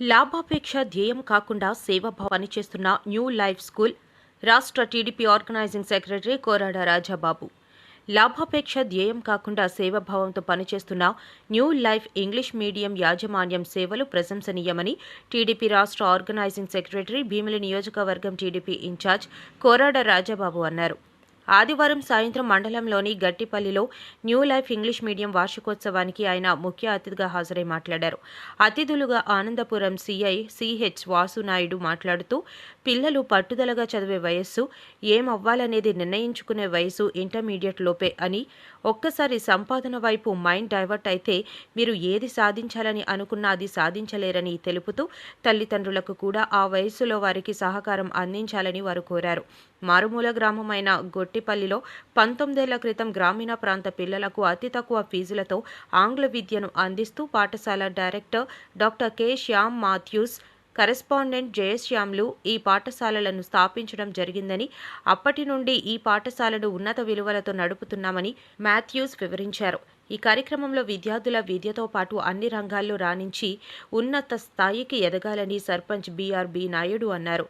లాభాపేక్ష ధ్యేయం కాకుండా సేవాభావం పనిచేస్తున్న న్యూ లైఫ్ స్కూల్ రాష్ట్ర TDP organizing secretary Korada Rajababu. లాభాపేక్ష ధ్యేయం కాకుండా సేవాభావంతో పనిచేస్తున్న న్యూ లైఫ్ ఇంగ్లీష్ మీడియం యాజమాన్యం సేవలు ప్రశంసనీయమని టీడీపీ రాష్ట్ర ఆర్గనైజింగ్ సెక్రటరీ భీమిలి నియోజకవర్గం TDP in charge Korada Rajababu అన్నారు. ఆదివారం సాయంత్రం మండలంలోని గట్టిపల్లిలో న్యూ లైఫ్ ఇంగ్లీష్ మీడియం వార్షికోత్సవానికి ఆయన ముఖ్య అతిథిగా హాజరై మాట్లాడారు. అతిథులుగా ఆనందపురం సిఐ సిహెచ్ వాసునాయుడు మాట్లాడుతూ పిల్లలు పట్టుదలగా చదివే వయస్సు ఏమవ్వాలనేది నిర్ణయించుకునే వయసు ఇంటర్మీడియట్ లోపే అని ఒక్కసారి సంపాదన వైపు మైండ్ డైవర్ట్ అయితే మీరు ఏది సాధించాలని అనుకున్నా అది సాధించలేరని తెలుపుతూ తల్లిదండ్రులకు కూడా ఆ వయస్సులో వారికి సహకారం అందించాలని వారు కోరారు. మారుమూల గ్రామమైన గొట్టిపల్లిలో పంతొమ్మిదేళ్ళ క్రితం గ్రామీణ ప్రాంత పిల్లలకు అతి తక్కువ ఫీజులతో ఆంగ్ల విద్యను అందిస్తూ పాఠశాల director doctor K. Shyam Mathews correspondent జయశ్యామ్లు ఈ పాఠశాలలను స్థాపించడం జరిగిందని అప్పటి నుండి ఈ పాఠశాలను ఉన్నత విలువలతో నడుపుతున్నామని మాథ్యూస్ వివరించారు. ఈ కార్యక్రమంలో విద్యార్థుల విద్యతో పాటు అన్ని రంగాల్లో రాణించి ఉన్నత స్థాయికి ఎదగాలని సర్పంచ్ బీఆర్బి నాయుడు అన్నారు.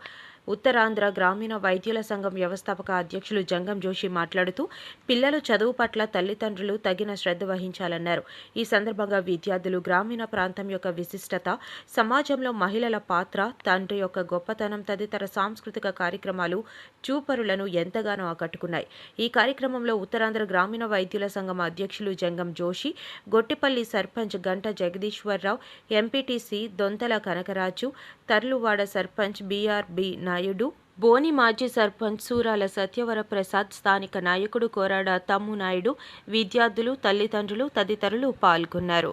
ఉత్తరాంధ్ర గ్రామీణ వైద్యుల సంఘం వ్యవస్థాపక అధ్యక్షులు జంగం జోషి మాట్లాడుతూ పిల్లలు చదువు పట్ల తల్లిదండ్రులు తగిన శ్రద్ధ వహించాలన్నారు. ఈ సందర్భంగా విద్యార్థులు గ్రామీణ ప్రాంతం యొక్క విశిష్టత సమాజంలో మహిళల పాత్ర తండ్రి యొక్క గొప్పతనం తదితర సాంస్కృతిక కార్యక్రమాలు చూపరులను ఎంతగానో ఆకట్టుకున్నాయి. ఈ కార్యక్రమంలో ఉత్తరాంధ్ర గ్రామీణ వైద్యుల సంఘం అధ్యక్షులు జంగం జోషి గొట్టిపల్లి సర్పంచ్ గంట జగదీశ్వరరావు ఎంపీటీసీ దొంతల కనకరాజు తర్లువాడ సర్పంచ్ బీఆర్బి నాయుడు బోని మాజీ సర్పంచ్ సూరాల సత్యవర ప్రసాద్ స్థానిక నాయకుడు కోరాడ తమ్ము నాయుడు విద్యార్థులు తల్లిదండ్రులు తదితరులు పాల్గొన్నారు.